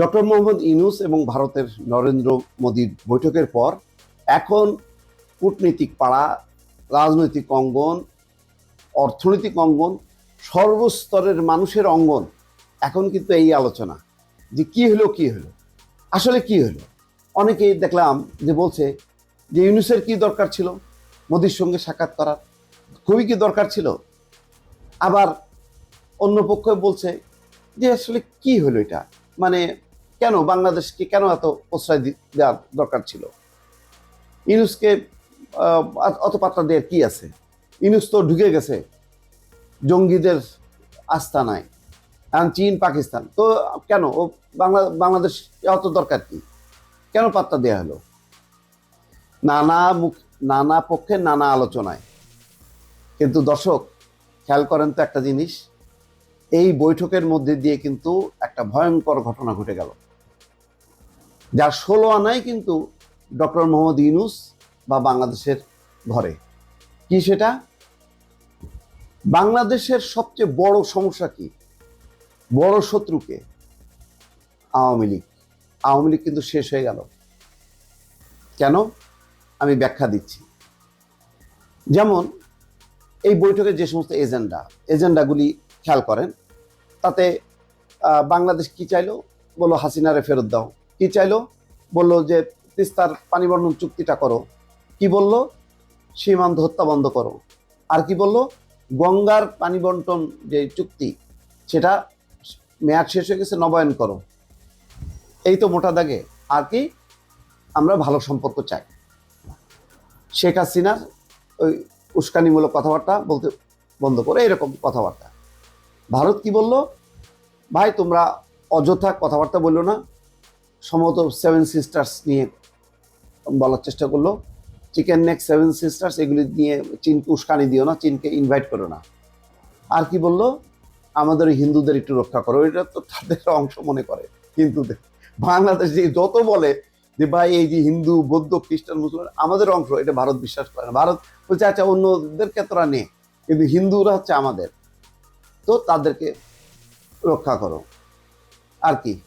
Doctor Mohammad Yunus এবং ভারতের নরেন্দ্র মোদীর বৈঠকের পর এখন কূটনীতিক পাড়া, রাজনৈতিক অঙ্গন, অর্থনৈতিক অঙ্গন, সর্বস্তরের মানুষের অঙ্গন, এখন কিন্তু এই আলোচনা যে কি হলো কি হলো? আসলে কি হলো? অনেকেই দেখলাম যে বলছে যে ইউনুসের কি দরকার ছিল? মোদির সঙ্গে সাক্ষাৎ করার খুবই কি দরকার ছিল? আবার অন্য পক্ষ বলছে যে আসলে কি হলো এটা? মানে কেন বাংলাদেশকে কেন এত প্রশ্রয় দেওয়ার দরকার ছিল? ইউনুসকে অত পাত্রা দেওয়ার কি আছে? ইউনুস তো ঢুকে গেছে জঙ্গিদের আস্থা নাই এখন চীন পাকিস্তান। তো কেন? ও বাংলা বাংলাদেশ অত দরকার কি? কেন পাত্তা দেওয়া হলো? নানা মুখ, নানা পক্ষে নানা আলোচনায়। কিন্তু দর্শক, খেয়াল করেন তো একটা জিনিস এই বৈঠকের মধ্যে দিয়ে কিন্তু একটা ভয়ঙ্কর ঘটনা ঘটে গেল। যার ষোলো আনাই কিন্তু ডক্টর মোহাম্মদ ইউনুস বা বাংলাদেশের ঘরে। কি সেটা? বাংলাদেশের সবচেয়ে বড় সমস্যা কি? বড় শত্রুকে আওয়ামী লীগ। আওয়ামী লীগ কিন্তু শেষ হয়ে গেল। কেন? আমি ব্যাখ্যা দিচ্ছি। যেমন, এই বৈঠকের যে সমস্ত এজেন্ডা, এজেন্ডাগুলি খেয়াল করেন তাতে বাংলাদেশ কি চাইলো? বলল, হাসিনারে ফেরত দাও। কি চাইলো? বলল যে, তিস্তার পানি চুক্তিটা করো। কি বলল? সীমান্ত হত্যা বন্ধ করো। আর কি বলল? গঙ্গার পানি বন্টন যে চুক্তি, সেটা মেয়াদ শেষ হয়ে গেছে, নবায়ন করো। এই তো মোটা দাগে। আর কি? আমরা ভালো সম্পর্ক চাই। শেখ হাসিনার ওই উস্কানিমূলক কথাবার্তা বলতে বন্ধ করে। এরকম কথাবার্তা। ভারত কি বলল? ভাই, তোমরা অযথা কথাবার্তা বলল না। সম্ভবত সেভেন সিস্টার্স নিয়ে বলার চেষ্টা করল। চিকেন নেক সেভেন সিস্টার্স এগুলি নিয়ে চীনকে উস্কানি দিও না, চীনকে ইনভাইট করো না। আর কি বলল? আমাদের হিন্দুদের একটু রক্ষা করো। এটা তো তাদের অংশ মনে করে হিন্দুদের। বাংলাদেশ যে যত বলে যে, ভাই, এই যে হিন্দু, বৌদ্ধ, খ্রিস্টান, মুসলমান, আমাদের অংশ, এটা ভারত বিশ্বাস করে না। ভারত বলছে আচ্ছা অন্যদেরকে তোরা নে। কিন্তু হিন্দুরা হচ্ছে আমাদের। তো তাদেরকে রক্ষা করো। আর কি?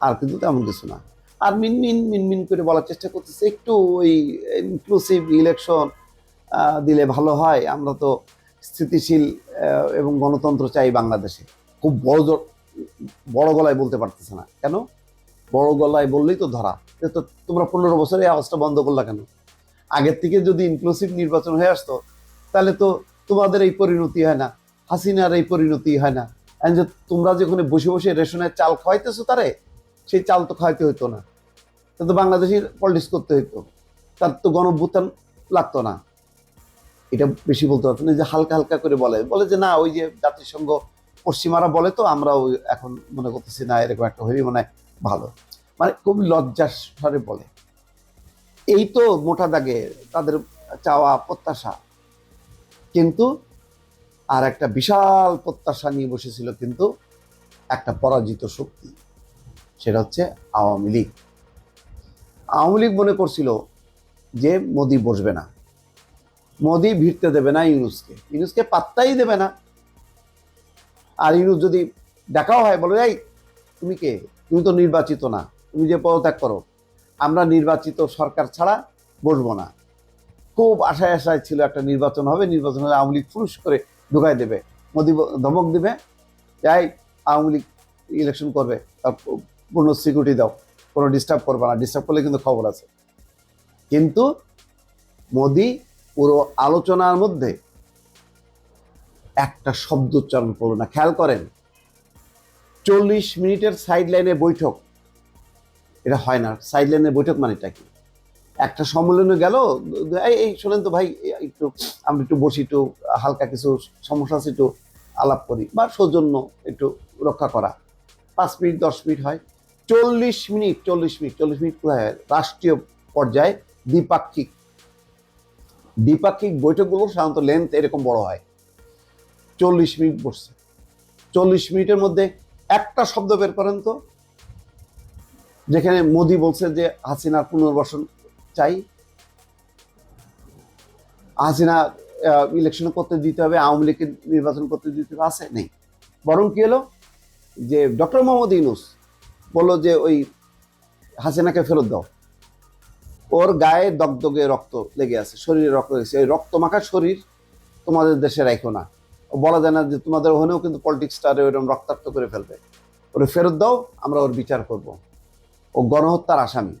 আর কিন্তু তেমন কিছু না। আর মিনমিন মিনমিন করে বলার চেষ্টা করতেছে, একটু ওই ইনক্লুসিভ ইলেকশন দিলে ভালো হয়। আমরা তো স্থিতিশীল এবং গণতন্ত্র চাই বাংলাদেশে। খুব বড় জোর- বড় গলায় বলতে পারতেছে না। কেন? বড় গলায় বললেই তো ধরা। তো তোমরা পনেরো বছরে আওয়াজটা বন্ধ করলা কেন? আগের থেকে যদি ইনক্লুসিভ নির্বাচন হয়ে আসতো, তাহলে তো তোমাদের এই পরিণতি হয় না। হাসিনার এই পরিণতি হয় না। যে তোমরা যেখানে বসে বসে রেশনের চাল খাওয়াইতেছো তারে, সেই চাল তো খাওয়াইতে হইতো না। তা তো বাংলাদেশের পলিটিক্স করতে হইতো। তার তো গণভ্যুত্থান লাগতো না। এটা বেশি বলতে পারতো না, যে হালকা হালকা করে বলে। বলে যে না, ওই যে জাতিসংঘ পশ্চিমারা বলে তো, আমরা ওই এখন মনে করতেছি না, এরকম একটা হইলে মনে হয়, ভালো। মানে খুব লজ্জার বলে। এই তো মোটা দাগে তাদের চাওয়া প্রত্যাশা। কিন্তু আর একটা বিশাল প্রত্যাশা নিয়ে বসেছিল কিন্তু একটা পরাজিত শক্তি, সেটা হচ্ছে আওয়ামী লীগ। আওয়ামী লীগ মনে করছিল যে মোদি বসবে না। মোদি ভিড়তে দেবে না ইউনুসকে। ইউনুসকে পাত্তাই দেবে না। আর ইউনুস যদি ডাকাও হয়, বলো, এই, তুমি কে? তুমি তো নির্বাচিত না। তুমি যে পদত্যাগ করো, আমরা নির্বাচিত সরকার ছাড়া বসবো না। খুব আশায় আশায় ছিল একটা নির্বাচন হবে। নির্বাচন হলে আওয়ামী লীগ ফুরুস করে ঢুকাই দেবে, মোদি ধমক দিবে, যাই আওয়ামী লীগ ইলেকশন করবে, তার পূর্ণ সিকিউরিটি দাও, কোনো ডিস্টার্ব করবে না ডিস্টার্ব করলে কিন্তু খবর আছে। কিন্তু মোদি পুরো আলোচনার মধ্যে একটা শব্দ উচ্চারণ করল না। খেয়াল করেন, চল্লিশ মিনিটের সাইড লাইনে বৈঠক, এটা হয় না সাইড লাইনের বৈঠক মানেটা কি? একটা সম্মেলনে গেল, এই শোনেন তো ভাই, একটু, আমরা একটু বসি, একটু হালকা কিছু সমস্যা আছে, একটু আলাপ করি, বা সৌজন্য একটু রক্ষা করা। পাঁচ মিনিট, দশ মিনিট হয়। চল্লিশ মিনিট চল্লিশ মিনিট চল্লিশ মিনিট কোথায়? রাষ্ট্রীয় পর্যায়ে দ্বিপাক্ষিক। দ্বিপাক্ষিক বৈঠকগুলো সাধারণত লেন্থ এরকম বড় হয়। চল্লিশ মিনিট বসছে। চল্লিশ মিনিটের মধ্যে একটা শব্দ বের করেন তো, যেখানে মোদি বলছে যে হাসিনার পুনর্বাসন চাই। হাসিনা ইলেকশন করতে দিতে হবে, আওয়ামী লীগকে নির্বাচন করতে দিতে হবে, আছে? নেই। বরং কি হলো? যে ডক্টর মোহাম্মদ ইউনুস বলল যে ওই হাসিনাকে ফেরত দাও। ওর গায়ে দগদগে রক্ত লেগে আছে, শরীরে রক্ত লেগেছে। ওই রক্ত মাখা শরীর তোমাদের দেশে রাখো না। ও বলা যায় না যে তোমাদের ওখানেও কিন্তু পলিটিক্সটারে ওইরকম রক্তাক্ত করে ফেলবে। ওরে ফেরত দাও, আমরা ওর বিচার করব। ও গণহত্যার আসামি।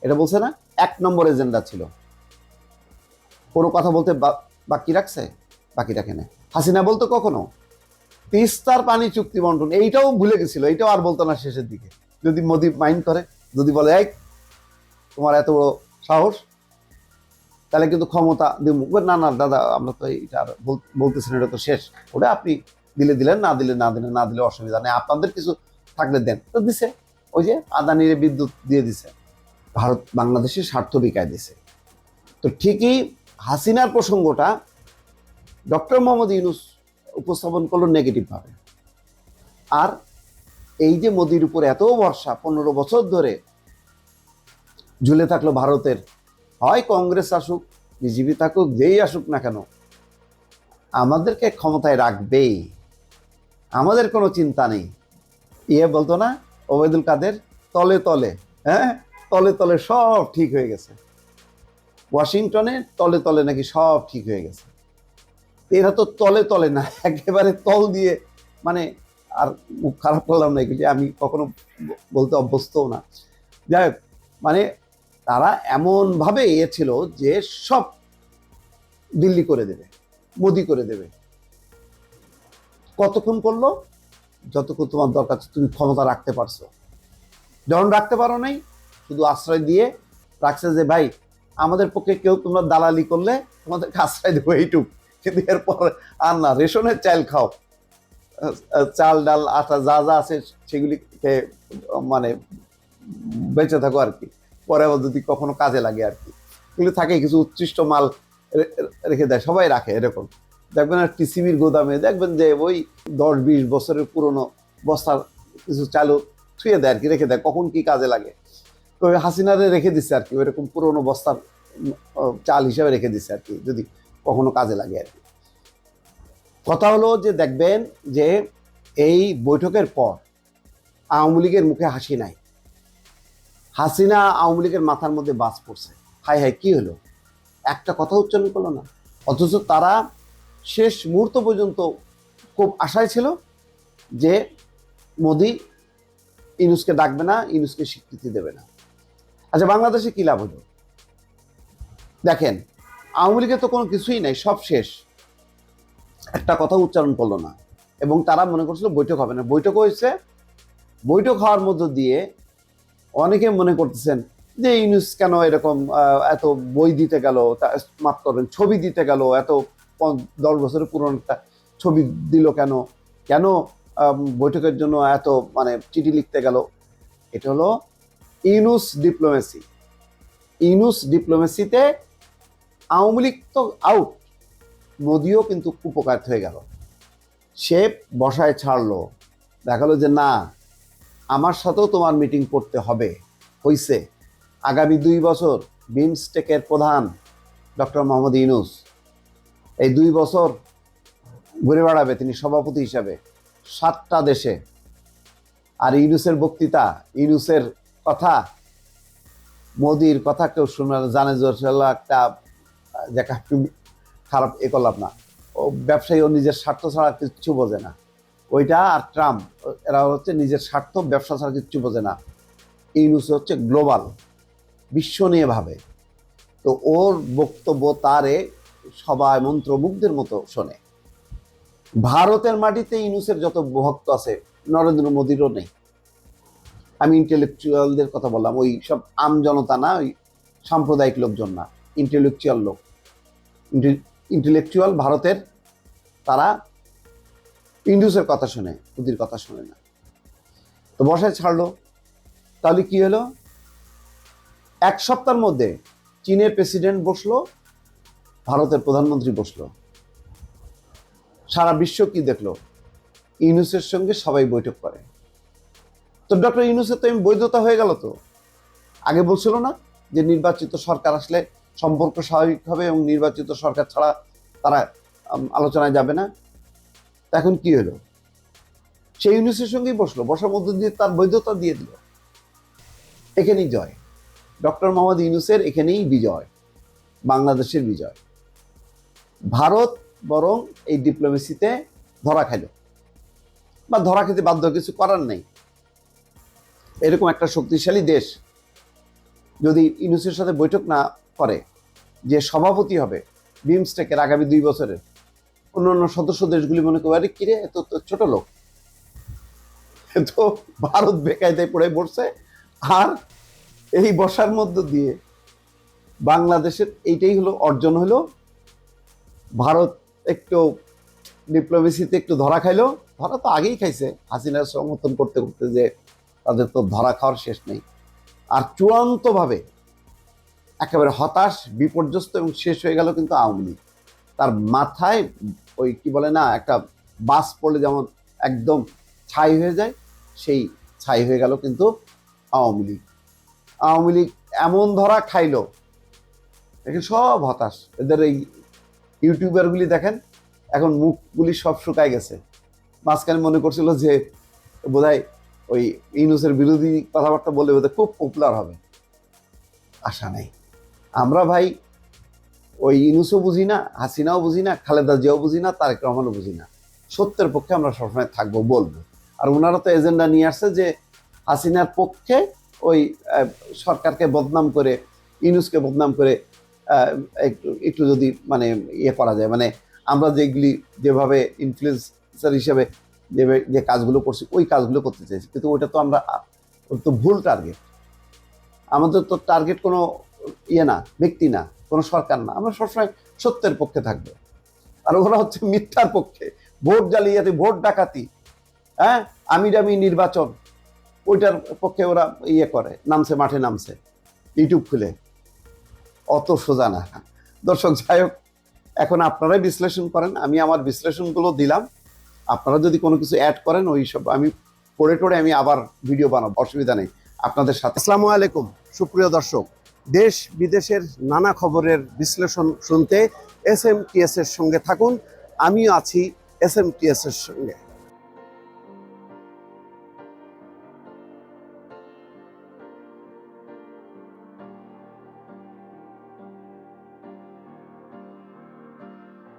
এটা বলছে না, এক নম্বর এজেন্ডা ছিল। কোনো কথা বলতে বাকি রাখছে? বাকি রাখে না হাসিনা বলতো কখনো? তিস্তার পানি চুক্তি বন্টন, এইটাও ভুলে গেছিল, এইটাও আর বলতো না শেষের দিকে। যদি মোদি মাইন্ড করে, যদি বলে, এই, তোমার এত বড় সাহস, তাহলে কিন্তু ক্ষমতা দিব। না না, দাদা, আমরা তো এটা আর বল- বলতেছেন এটা তো শেষ। ওটা আপনি দিলে দিলেন, না দিলে না দিলে না দিলে অসুবিধা নেই, আপনাদের কিছু থাকলে দেন। তো দিছে, ওই যে আদানির বিদ্যুৎ দিয়ে দিছে। ভারত বাংলাদেশের স্বার্থ বিকায় দিছে তো ঠিকই হাসিনার প্রসঙ্গটা ডক্টর মোহাম্মদ ইউনুস উপস্থাপন করল নেগেটিভভাবে আর এই যে মোদির উপর এত ভরসা, পনেরো বছর ধরে ঝুলে থাকল ভারতের, হয় কংগ্রেস আসুক, বিজেপি থাকুক, যেই আসুক না কেন, আমাদেরকে ক্ষমতায় রাখবেই। আমাদের কোনো চিন্তা নেই। ইয়ে বলতো না ওবেদুল কাদের, তলে তলে হ্যাঁ? তলে তলে সব ঠিক হয়ে গেছে। ওয়াশিংটনে তলে তলে নাকি সব ঠিক হয়ে গেছে। এরা তো তলে তলে না, একেবারে তল দিয়ে মানে আর মুখ খারাপ করলাম না এগুলি, আমি কখনো বলতে অভ্যস্তও না। যাই মানে তারা এমনভাবে এ ছিল যে সব দিল্লি করে দেবে, মোদি করে দেবে। কতক্ষণ করল? যতক্ষণ তোমার দরকার তুমি ক্ষমতা রাখতে পারছ। যখন রাখতে পারো নাই শুধু আশ্রয় দিয়ে রাখছে যে, ভাই, আমাদের পক্ষে কেউ তোমরা দালালি করলে তোমাদেরকে আশ্রয় দেবো এইটুক। কিন্তু এরপর আর না, রেশনের চাল খাও। চাল, ডাল, আটা যা যা আছে সেগুলিকে মানে বেঁচে থাকো আর কি। পরে আবার যদি কখনো কাজে লাগে আর কি। এগুলো থাকে, কিছু উৎকৃষ্ট মাল রেখে দেয়, সবাই রাখে এরকম। দেখবেন আর টিসিবির গোদামে, দেখবেন যে ওই দশ বিশ বছরের পুরনো বস্তার কিছু চালু ছুঁয়ে দেয় আর কি, রেখে দেয়, কখন কি কাজে লাগে। তো হাসিনারে রেখে দিচ্ছে আর কি, ওইরকম পুরনো বস্তার চাল হিসেবে রেখে দিচ্ছে আর কি, যদি কখনো কাজে লাগে আর কি। কথা হলো যে দেখবেন যে এই বৈঠকের পর আওয়ামী লীগের মুখে হাসি নাই। হাসিনা আওয়ামী লীগের মাথার মধ্যে বাজ পড়ছে। হাই হাই কি হলো? একটা কথা উচ্চারণ করল না। অথচ তারা শেষ মুহূর্ত পর্যন্ত খুব আশায় ছিল যে মোদি ইনুসকে ডাকবে না, ইনুসকে স্বীকৃতি দেবে না। আচ্ছা বাংলাদেশে কি লাভ হলো? দেখেন, আওয়ামী লীগের তো কোনো কিছুই নাই, সব শেষ। একটা কথা উচ্চারণ করল না। এবং তারা মনে করছিল বৈঠক হবে না। বৈঠক হয়েছে, বৈঠক হওয়ার মধ্য দিয়ে অনেকে মনে করতেছেন যে ইউনুস কেন এরকম এত বই দিতে গেল মাফ করবেন, ছবি দিতে গেল, এত দশ বছরের পুরনো একটা ছবি দিল কেন? কেন বৈঠকের জন্য এত মানে চিঠি লিখতে গেল? এটা হলো ইউনুস ডিপ্লোমেসি। ইউনুস ডিপ্লোমেসিতে আওয়ামী লীগ তো আউট মোদিও কিন্তু উপকার হয়ে গেল। সে বসায় ছাড়লো, দেখাল যে না, আমার সাথেও তোমার মিটিং করতে হবে, হইছে। আগামী দুই বছর বিমস্টেকের প্রধান ডক্টর মোহাম্মদ ইউনুস, এই দুই বছর ঘুরে বেড়াবে তিনি সভাপতি হিসাবে সাতটা দেশে। আর ইউনুসের বক্তৃতা, ইউনুসের কথা, মোদির কথা কেউ শুনে জানে আসলে একটা দেখা খারাপ এ করলাম না। ও ব্যবসায়ী, ও নিজের স্বার্থ ছাড়া কিচ্ছু বোঝে না। ওইটা আর ট্রাম্প, এরা হচ্ছে নিজের স্বার্থ, ব্যবসা ছাড়া কিচ্ছু বোঝে না। ইউনুস হচ্ছে গ্লোবাল বিশ্ব নিয়ে ভাবে তো ওর বক্তব্য তারে সবাই মন্ত্রমুগ্ধের মতো শোনে। ভারতের মাটিতে ইউনুসের যত ভক্ত আছে, নরেন্দ্র মোদীরও নেই। আমি ইন্টেলেকচুয়ালদের কথা বললাম, ওই সব আম জনতা না, ওই সাম্প্রদায়িক লোকজন না ইন্টেলেকচুয়াল লোক। ইন্টেলেকচুয়াল ভারতের তারা ইন্ডুসের কথা শুনে মোদির কথা শুনে না। তো বসায় ছাড়লো, তাহলে কি হলো? এক সপ্তাহের মধ্যে চীনের প্রেসিডেন্ট বসল, ভারতের প্রধানমন্ত্রী বসল। সারা বিশ্ব কি দেখল? ইউনুসের সঙ্গে সবাই বৈঠক করে। তো ডক্টর ইউনুসের তো এমনি বৈধতা হয়ে গেল তো। আগে বলছিল না যে নির্বাচিত সরকার আসলে সম্পর্ক স্বাভাবিক হবে এবং নির্বাচিত সরকার ছাড়া তারা আলোচনায় যাবে না। এখন কি হলো? সেই ইউনুসের সঙ্গেই বসল, বসার মধ্য দিয়ে তার বৈধতা দিয়ে দিল। এখানেই জয়। ডক্টর মোহাম্মদ ইউনুসের এখানেই বিজয়, বাংলাদেশের বিজয়। ভারত বরং এই ডিপ্লোমেসিতে ধরা খাইল। বা ধরা খেতে বাধ্য, কিছু করার নেই। এরকম একটা শক্তিশালী দেশ যদি ইউনুসের সাথে বৈঠক না করে, যে সভাপতি হবে বিমস্টেকের আগামী দুই বছরের অন্যান্য সদস্য দেশগুলি মনে করে আরে কিরে এত ছোট লোক। এ তো ভারত বেকায়দায় পড়ে পড়ছে। আর এই বসার মধ্য দিয়ে বাংলাদেশের এইটাই হলো অর্জন হলো। ভারত একটু ডিপ্লোমেসিতে একটু ধরা খাইলো। ধরা তো আগেই খাইছে, হাসিনার সমর্থন করতে করতে যে তাদের তো ধরা খাওয়ার শেষ নেই। আর চূড়ান্তভাবে একেবারে হতাশ, বিপর্যস্ত এবং শেষ হয়ে গেল কিন্তু আওয়ামী লীগ। তার মাথায় ওই কি বলে না, একটা বাস পড়লে যেমন একদম ছাই হয়ে যায়, সেই ছাই হয়ে গেল কিন্তু আওয়ামী লীগ। আওয়ামী লীগ এমন ধরা খাইল, দেখেন সব হতাশ। এদের এই ইউটিউবারগুলি দেখেন, এখন মুখগুলি সব শুকায় গেছে। মাঝখানে মনে করছিল যে বোধহয় ওই ইউনুসের বিরোধী কথাবার্তা বললে বোধহয় খুব পপুলার হবে। আশা নেই। আমরা ভাই ওই ইনুসও বুঝি না, হাসিনাও বুঝি না, খালেদা জিয়াও বুঝি না, তারেক রহমানও বুঝি না। সত্যের পক্ষে আমরা সবসময় থাকব বলব। আর ওনারা তো এজেন্ডা নিয়ে আসছে যে হাসিনার পক্ষে ওই সরকারকে বদনাম করে ইনুসকে বদনাম করে একটু একটু যদি মানে ইয়ে করা যায়। মানে আমরা যেগুলি, যেভাবে ইনফ্লুয়েন্সার হিসেবে যে যে কাজগুলো করছি, ওই কাজগুলো করতে চাইছি। কিন্তু ওটা তো আমরা তো ভুল টার্গেট আমাদের তো টার্গেট কোনো ইয়ে না, ব্যক্তি না, কোনো সরকার না। আমরা সবসময় সত্যের পক্ষে থাকব। আর ওরা হচ্ছে মিথ্যার পক্ষে। ভোট জালিয়াতি, ভোট ডাকাতি হ্যাঁ? আমি ডামি নির্বাচন, ওইটার পক্ষে ওরা ইয়ে করে, নামছে মাঠে নামছে, ইউটিউব খুলে। অত সোজা না। দর্শক, যাই হোক, এখন আপনারাই বিশ্লেষণ করেন। আমি আমার বিশ্লেষণগুলো দিলাম। আপনারা যদি কোনো কিছু অ্যাড করেন, ওই সব আমি পড়ে টড়ে আমি আবার ভিডিও বানাবো, অসুবিধা নেই। আপনাদের সাথে। আসসালামু আলাইকুম, সুপ্রিয় দর্শক। দেশ বিদেশের নানা খবরের বিশ্লেষণ শুনতে এস এম টি এর সঙ্গে থাকুন। আমিও আছি এস এম টি এস এর সঙ্গে।